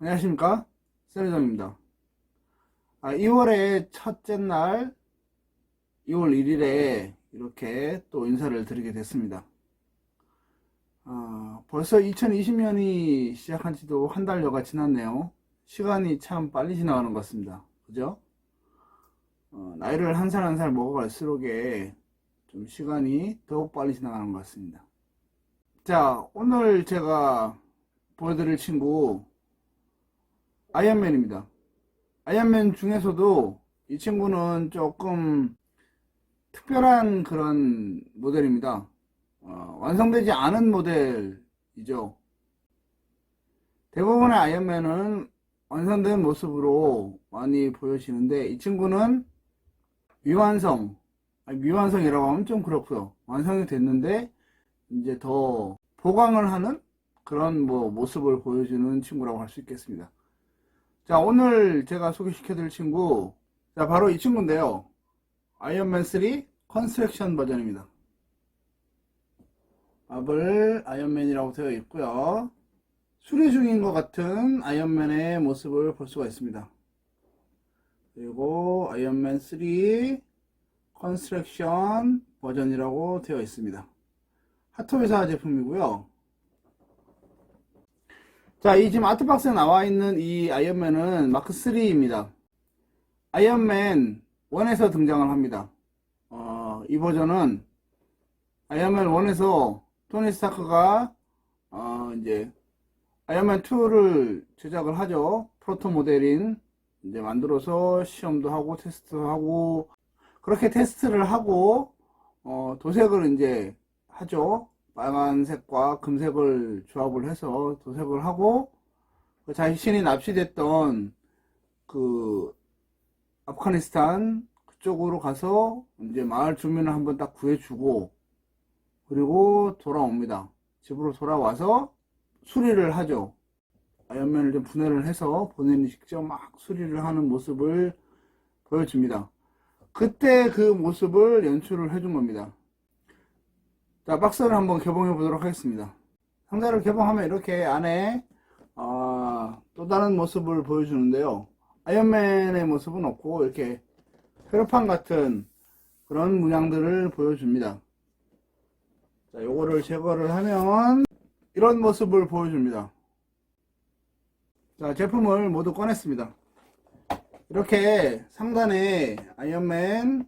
안녕하십니까? 세르정입니다. 아, 2월의 첫째 날 2월 1일에 이렇게 또 인사를 드리게 됐습니다. 아, 벌써 2020년이 시작한 지도 한 달여가 지났네요. 시간이 참 빨리 지나가는 것 같습니다. 그죠? 어, 나이를 한 살 한 살 먹어갈수록에 좀 시간이 더욱 빨리 지나가는 것 같습니다. 자 오늘 제가 보여드릴 친구 아이언맨입니다. 아이언맨 중에서도 이 친구는 조금 특별한 그런 모델입니다. 어, 완성되지 않은 모델이죠. 대부분의 아이언맨은 완성된 모습으로 많이 보여지는데 이 친구는 미완성, 미완성이라고 하면 좀 그렇고요. 완성이 됐는데 이제 더 보강을 하는 그런 뭐 모습을 보여주는 친구라고 할 수 있겠습니다. 자, 오늘 제가 소개시켜 드릴 친구, 자, 바로 이 친구인데요. 아이언맨 3 컨스트럭션 버전입니다. 마블 아이언맨이라고 되어 있고요. 수리 중인 것 같은 아이언맨의 모습을 볼 수가 있습니다. 그리고 아이언맨 3 컨스트럭션 버전이라고 되어 있습니다. 핫토이사 제품이고요. 자, 이 지금 아트박스에 나와 있는 이 아이언맨은 마크 3입니다. 아이언맨 1에서 등장을 합니다. 어, 이 버전은 아이언맨 1에서 토니 스타크가 어, 이제 아이언맨 2를 제작을 하죠. 프로토 모델인 이제 만들어서 시험도 하고 테스트도 하고 그렇게 테스트를 하고 어, 도색을 이제 하죠. 빨간색과 금색을 조합을 해서 도색을 하고 그 자신이 납치됐던 그 아프가니스탄 그쪽으로 가서 이제 마을 주민을 한번 딱 구해주고 그리고 돌아옵니다. 집으로 돌아와서 수리를 하죠. 아이언맨을 좀 분해를 해서 본인이 직접 막 수리를 하는 모습을 보여줍니다. 그때 그 모습을 연출을 해준 겁니다. 자, 박스를 한번 개봉해 보도록 하겠습니다. 상자를 개봉하면 이렇게 안에 어, 또 다른 모습을 보여주는데요. 아이언맨의 모습은 없고 이렇게 회로판 같은 그런 문양들을 보여줍니다. 자, 요거를 제거를 하면 이런 모습을 보여줍니다. 자, 제품을 모두 꺼냈습니다. 이렇게 상단에 아이언맨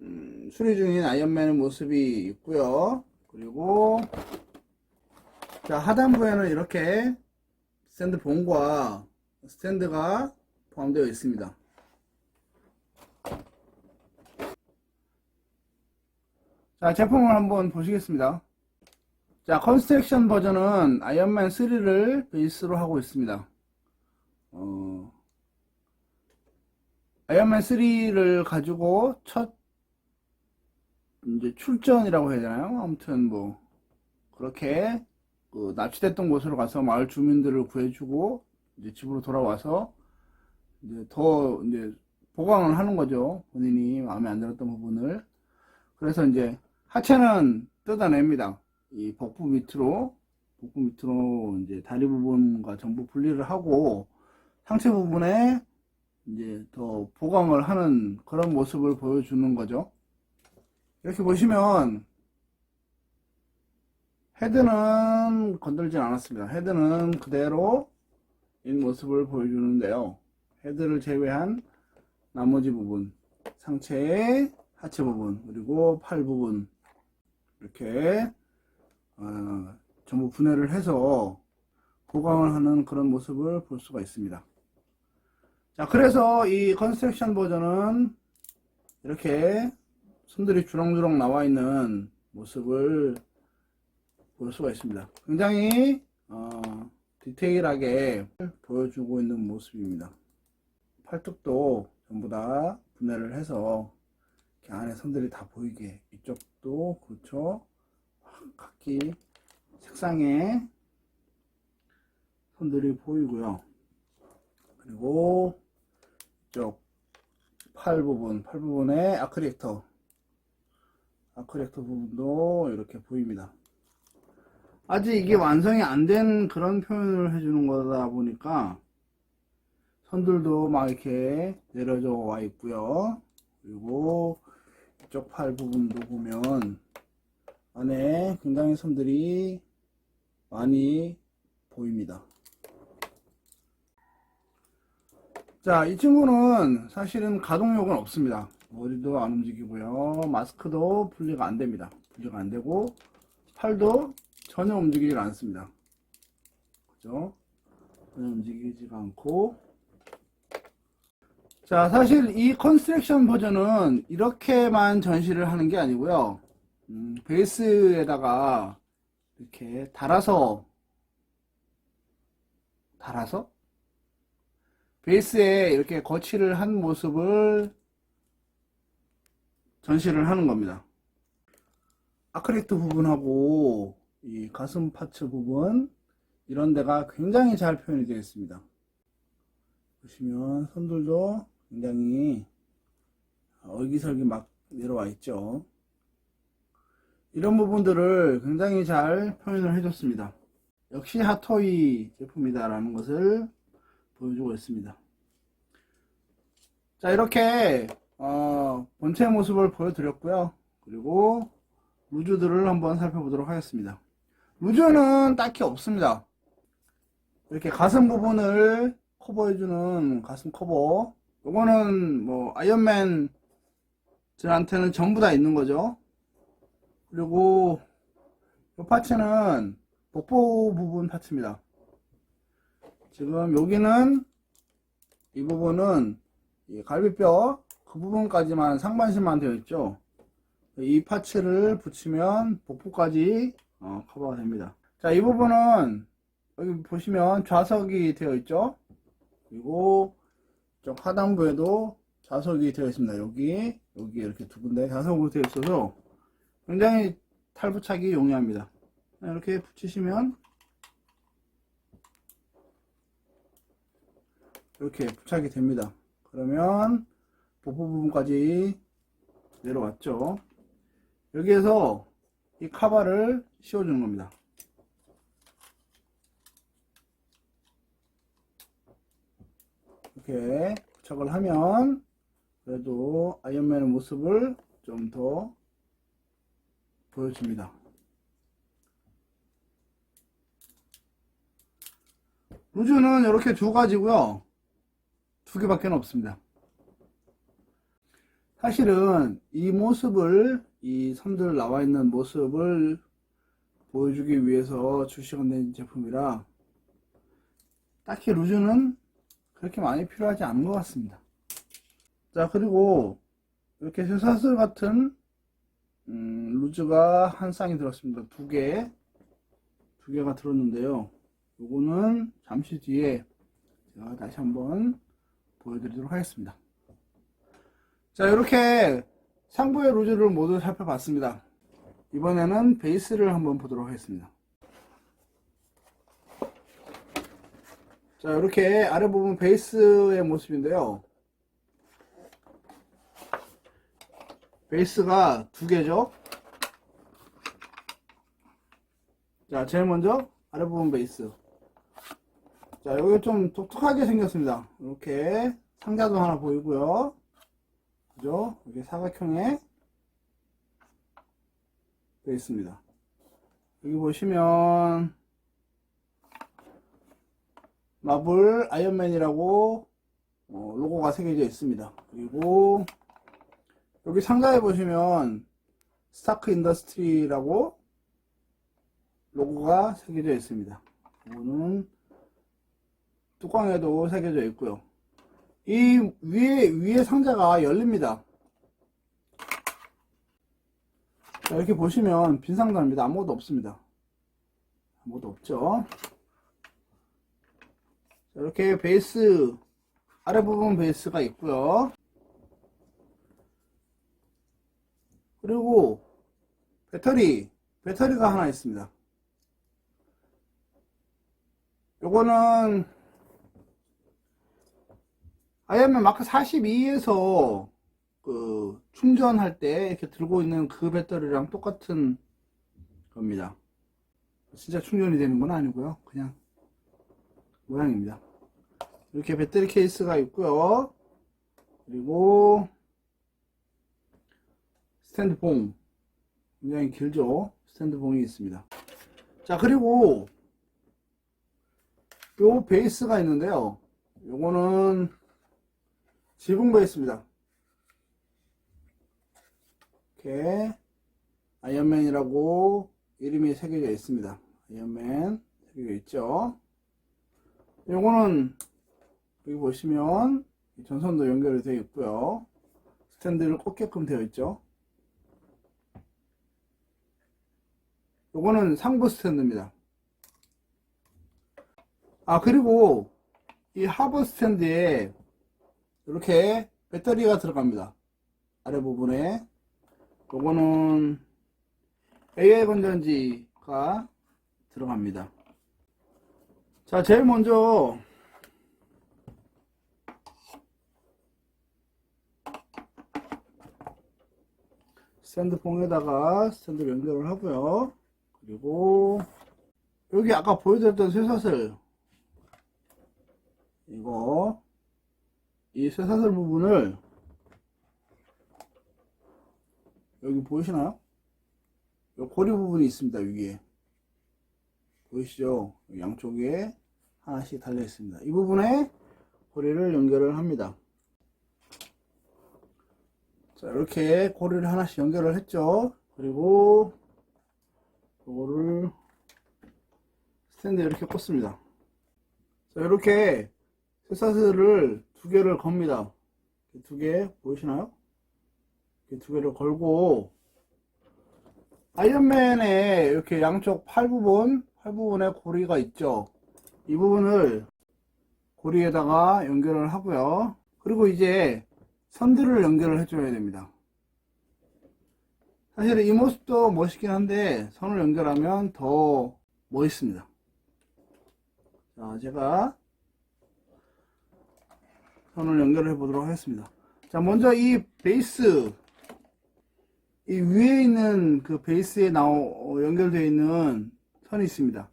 음, 수리 중인 아이언맨의 모습이 있고요. 그리고 자 하단부에는 이렇게 스탠드 봉과 스탠드가 포함되어 있습니다. 자 제품을 한번 보시겠습니다. 자 컨스트럭션 버전은 아이언맨 3를 베이스로 하고 있습니다. 어, 아이언맨 3를 가지고 첫 이제 출전이라고 해야 되나요? 아무튼 뭐 그렇게 그 납치됐던 곳으로 가서 마을 주민들을 구해주고 이제 집으로 돌아와서 이제 더 이제 보강을 하는 거죠. 본인이 마음에 안 들었던 부분을 그래서 이제 하체는 뜯어냅니다. 이 복부 밑으로 복부 밑으로 이제 다리 부분과 전부 분리를 하고 상체 부분에 이제 더 보강을 하는 그런 모습을 보여주는 거죠. 이렇게 보시면 헤드는 건들진 않았습니다. 헤드는 그대로 이 모습을 보여주는데요. 헤드를 제외한 나머지 부분, 상체의 하체 부분, 그리고 팔 부분 이렇게 어, 전부 분해를 해서 보강을 하는 그런 모습을 볼 수가 있습니다. 자, 그래서 이 컨스트럭션 버전은 이렇게 손들이 주렁주렁 나와 있는 모습을 볼 수가 있습니다. 굉장히 어, 디테일하게 보여주고 있는 모습입니다. 팔뚝도 전부 다 분해를 해서 이렇게 안에 손들이 다 보이게 이쪽도 그렇죠. 각기 색상의 손들이 보이고요. 그리고 이쪽 팔 부분, 팔 부분에 아크리액터 아크렉터 부분도 이렇게 보입니다. 아직 이게 완성이 안 된 그런 표현을 해주는 거다 보니까 선들도 막 이렇게 내려져 와 있고요. 그리고 이쪽 팔 부분도 보면 안에 굉장히 선들이 많이 보입니다. 자, 이 친구는 사실은 가동력은 없습니다. 머리도 안 움직이고요. 마스크도 분리가 안 됩니다. 분리가 안 되고, 팔도 전혀 움직이지 않습니다. 그죠? 전혀 움직이지가 않고. 자, 사실 이 컨스트럭션 버전은 이렇게만 전시를 하는 게 아니고요. 음, 베이스에다가 이렇게 달아서, 달아서? 베이스에 이렇게 거치를 한 모습을 전시를 하는 겁니다. 아크릴트 부분하고 이 가슴 파츠 부분 이런 데가 굉장히 잘 표현이 되어 있습니다. 보시면 손들도 굉장히 얼기설기 막 내려와 있죠. 이런 부분들을 굉장히 잘 표현을 해줬습니다. 역시 핫토이 제품이다라는 것을 보여주고 있습니다. 자, 이렇게, 어, 본체 모습을 보여드렸고요. 그리고, 루즈들을 한번 살펴보도록 하겠습니다. 루즈는 딱히 없습니다. 이렇게 가슴 부분을 커버해주는 가슴 커버. 요거는 뭐, 아이언맨 들한테는 전부 다 있는 거죠. 그리고, 이 파츠는 복부 부분 파츠입니다. 지금 여기는 이 부분은 이 갈비뼈 그 부분까지만 상반신만 되어 있죠. 이 파츠를 붙이면 복부까지 어, 커버가 됩니다. 자, 이 부분은 여기 보시면 좌석이 되어 있죠. 그리고 저 하단부에도 좌석이 되어 있습니다. 여기 여기 이렇게 두 군데 좌석으로 되어 있어서 굉장히 탈부착이 용이합니다. 이렇게 붙이시면 이렇게 부착이 됩니다. 그러면 복부 부분까지 내려왔죠. 여기에서 이 카바를 씌워주는 겁니다. 이렇게 부착을 하면 그래도 아이언맨의 모습을 좀 더 보여줍니다. 루즈는 이렇게 두 가지고요. 두 개밖에 없습니다. 사실은 이 모습을 이 선들 나와 있는 모습을 보여주기 위해서 출시가 된 제품이라 딱히 루즈는 그렇게 많이 필요하지 않은 것 같습니다. 자 그리고 이렇게 쇠사슬 같은 음, 루즈가 한 쌍이 들었습니다. 두 개, 두 개가 들었는데요. 요거는 잠시 뒤에 제가 다시 한번 보여드리도록 하겠습니다. 자, 이렇게 상부의 루즈를 모두 살펴봤습니다. 이번에는 베이스를 한번 보도록 하겠습니다. 자, 이렇게 아래 부분 베이스의 모습인데요. 베이스가 두 개죠. 자, 제일 먼저 아래 부분 베이스. 자, 여기 좀 독특하게 생겼습니다. 이렇게 상자도 하나 보이고요. 그죠? 이렇게 사각형에 되어 있습니다. 여기 보시면 마블 아이언맨이라고 어, 로고가 새겨져 있습니다. 그리고 여기 상자에 보시면 스타크 인더스트리라고 로고가 새겨져 있습니다. 이거는 뚜껑에도 새겨져 있고요. 이 위에 위에 상자가 열립니다. 자, 이렇게 보시면 빈 상자입니다. 아무것도 없습니다. 아무것도 없죠. 자, 이렇게 베이스 아래 부분 베이스가 있고요. 그리고 배터리 배터리가 하나 있습니다. 요거는 아이언맨 마크 42에서 그 충전할 때 이렇게 들고 있는 그 배터리랑 똑같은 겁니다. 진짜 충전이 되는 건 아니고요. 그냥 모양입니다. 이렇게 배터리 케이스가 있고요. 그리고 스탠드 봉 굉장히 길죠. 스탠드 봉이 있습니다. 자 그리고 요 베이스가 있는데요. 요거는 베이스입니다. 이렇게 아이언맨이라고 이름이 새겨져 있습니다. 아이언맨 새겨져 있죠. 요거는 여기 보시면 전선도 연결이 되어 있고요. 스탠드를 꽂게끔 되어 있죠. 요거는 상부 스탠드입니다. 아 그리고 이 하부 스탠드에 이렇게 배터리가 들어갑니다. 아래 부분에 요거는 AI 건전지가 들어갑니다. 자 제일 먼저 스탠드봉에다가 스탠드를 연결을 하고요. 그리고 여기 아까 보여드렸던 쇠사슬 이거 이 쇠사슬 부분을 여기 보이시나요? 요 고리 부분이 있습니다 여기에. 보이시죠? 양쪽에 하나씩 달려 있습니다. 이 부분에 고리를 연결을 합니다. 자 이렇게 고리를 하나씩 연결을 했죠? 그리고 이거를 스탠드에 이렇게 꽂습니다. 자 이렇게 쇠사슬을 두 개를 겁니다. 두 개 보이시나요? 두 개를 걸고 아이언맨에 이렇게 양쪽 팔 부분 팔 부분에 고리가 있죠. 이 부분을 고리에다가 연결을 하고요. 그리고 이제 선들을 연결을 해줘야 됩니다. 사실 이 모습도 멋있긴 한데 선을 연결하면 더 멋있습니다. 자 제가 선을 연결해 보도록 하겠습니다 자 먼저 이 베이스 이 위에 있는 그 베이스에 나오 연결되어 있는 선이 있습니다.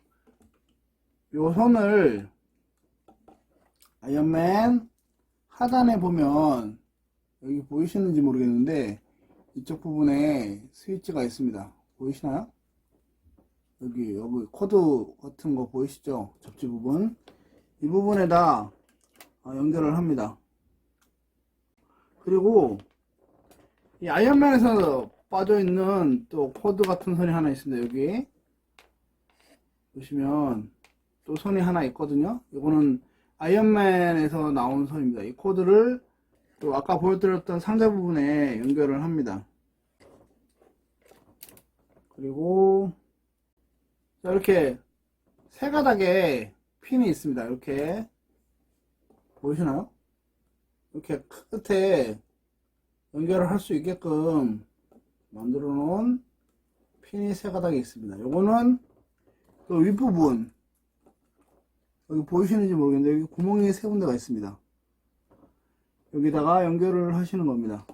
요 선을 아이언맨 하단에 보면 여기 보이시는지 모르겠는데 이쪽 부분에 스위치가 있습니다. 보이시나요? 여기 여기 코드 같은 거 보이시죠? 접지 부분 이 부분에다 어, 연결을 합니다. 그리고 이 아이언맨에서 빠져있는 또 코드 같은 선이 하나 있습니다. 여기 보시면 또 선이 하나 있거든요. 이거는 아이언맨에서 나온 선입니다. 이 코드를 또 아까 보여드렸던 상자 부분에 연결을 합니다. 그리고 자, 이렇게 세 가닥의 핀이 있습니다. 이렇게 보이시나요? 이렇게 끝에 연결을 할 수 있게끔 만들어 놓은 핀이 세 가닥이 있습니다. 요거는 그 윗부분 여기 보이시는지 모르겠는데 여기 구멍이 세 군데가 있습니다. 여기다가 연결을 하시는 겁니다.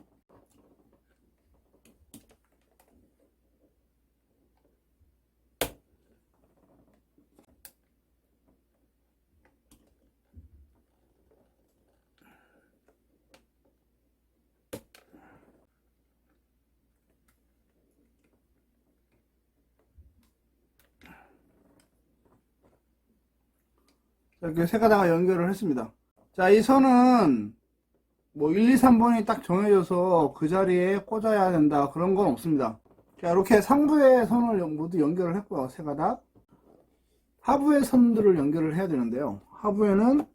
자, 이렇게 세 가닥을 연결을 했습니다. 자, 이 선은 뭐 1, 2, 3번이 딱 정해져서 그 자리에 꽂아야 된다. 그런 건 없습니다. 자, 이렇게 상부의 선을 연- 모두 연결을 했고요. 세 가닥. 하부의 선들을 연결을 해야 되는데요. 하부에는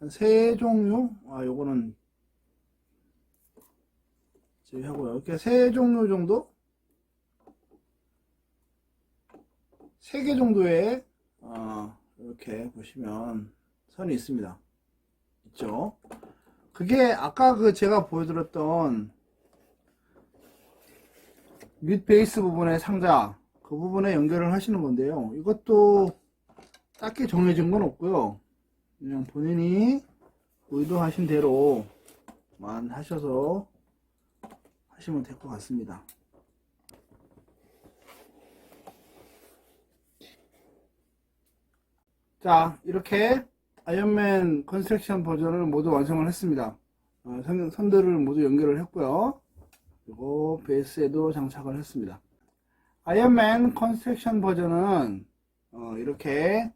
한세 종류, 아, 요거는 제외하고요. 이렇게 세 종류 정도? 세 개 정도의, 어, 이렇게 보시면 선이 있습니다. 있죠? 그게 아까 그 제가 보여드렸던 밑 베이스 부분의 상자 그 부분에 연결을 하시는 건데요. 이것도 딱히 정해진 건 없고요. 그냥 본인이 의도하신 대로만 하셔서 하시면 될 것 같습니다. 자, 이렇게 아이언맨 컨스트럭션 버전을 모두 완성을 했습니다. 어, 선, 선들을 모두 연결을 했고요. 그리고 베이스에도 장착을 했습니다. 아이언맨 컨스트럭션 버전은 어, 이렇게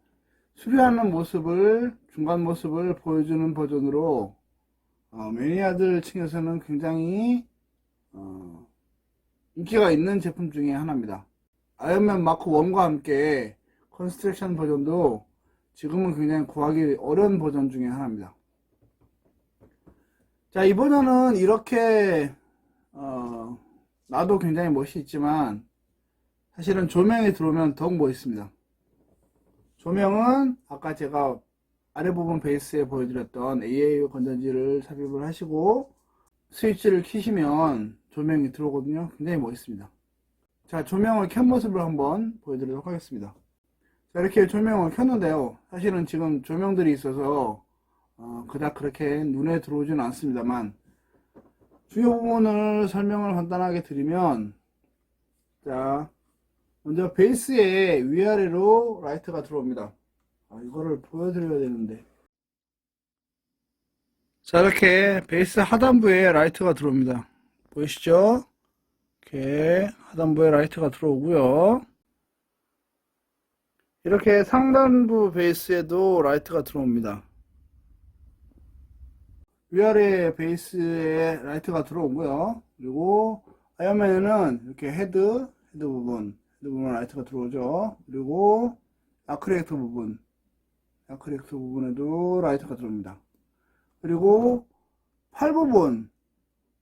수리하는 모습을 중간 모습을 보여주는 버전으로 어, 매니아들 층에서는 굉장히 어, 인기가 있는 제품 중에 하나입니다. 아이언맨 마크 1과 함께 컨스트럭션 버전도 지금은 굉장히 구하기 어려운 버전 중에 하나입니다. 자, 이 버전은 이렇게 어, 나도 굉장히 멋있지만 사실은 조명이 들어오면 더욱 멋있습니다. 조명은 아까 제가 아래 부분 베이스에 보여드렸던 AA 건전지를 삽입을 하시고 스위치를 키시면 조명이 들어오거든요. 굉장히 멋있습니다. 자, 조명을 켠 모습을 한번 보여드리도록 하겠습니다. 자, 이렇게 조명을 켰는데요. 사실은 지금 조명들이 있어서 어, 그닥 그렇게 눈에 들어오지는 않습니다만 주요 부분을 설명을 간단하게 드리면 자, 먼저 베이스에 위아래로 라이트가 들어옵니다. 아, 이거를 보여드려야 되는데. 자, 이렇게 베이스 하단부에 라이트가 들어옵니다. 보이시죠? 이렇게 하단부에 라이트가 들어오고요. 이렇게 상단부 베이스에도 라이트가 들어옵니다. 위아래 베이스에 라이트가 들어오고요. 그리고 아이언맨에는 이렇게 헤드, 헤드 부분, 헤드 부분 라이트가 들어오죠. 그리고 아크리액터 부분, 아크리액터 부분에도 라이트가 들어옵니다. 그리고 팔 부분,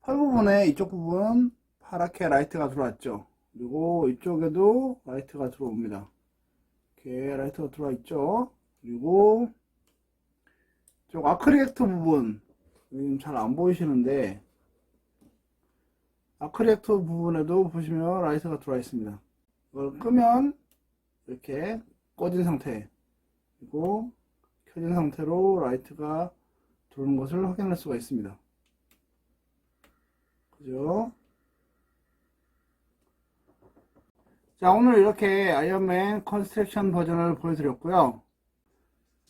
팔 부분에 이쪽 부분 파랗게 라이트가 들어왔죠. 그리고 이쪽에도 라이트가 들어옵니다. 이렇게 라이트가 들어와 있죠. 그리고 쪽 아크리액터 부분 여기는 잘안 보이시는데 아크리액터 부분에도 보시면 라이트가 들어와 있습니다. 이걸 끄면 이렇게 꺼진 상태 그리고 켜진 상태로 라이트가 들어오는 것을 확인할 수가 있습니다. 그죠? 자, 오늘 이렇게 아이언맨 컨스트럭션 버전을 보여드렸고요.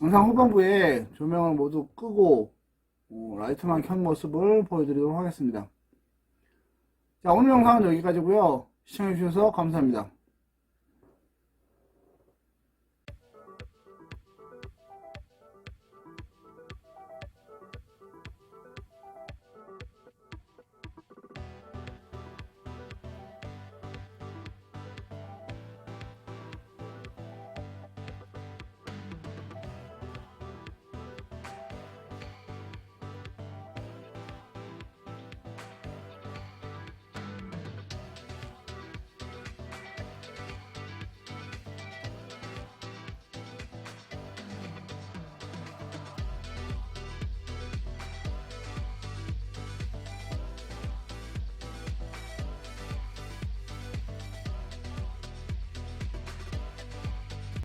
영상 후반부에 조명을 모두 끄고 어, 라이트만 켠 모습을 보여드리도록 하겠습니다. 자, 오늘 영상은 여기까지고요. 시청해주셔서 감사합니다.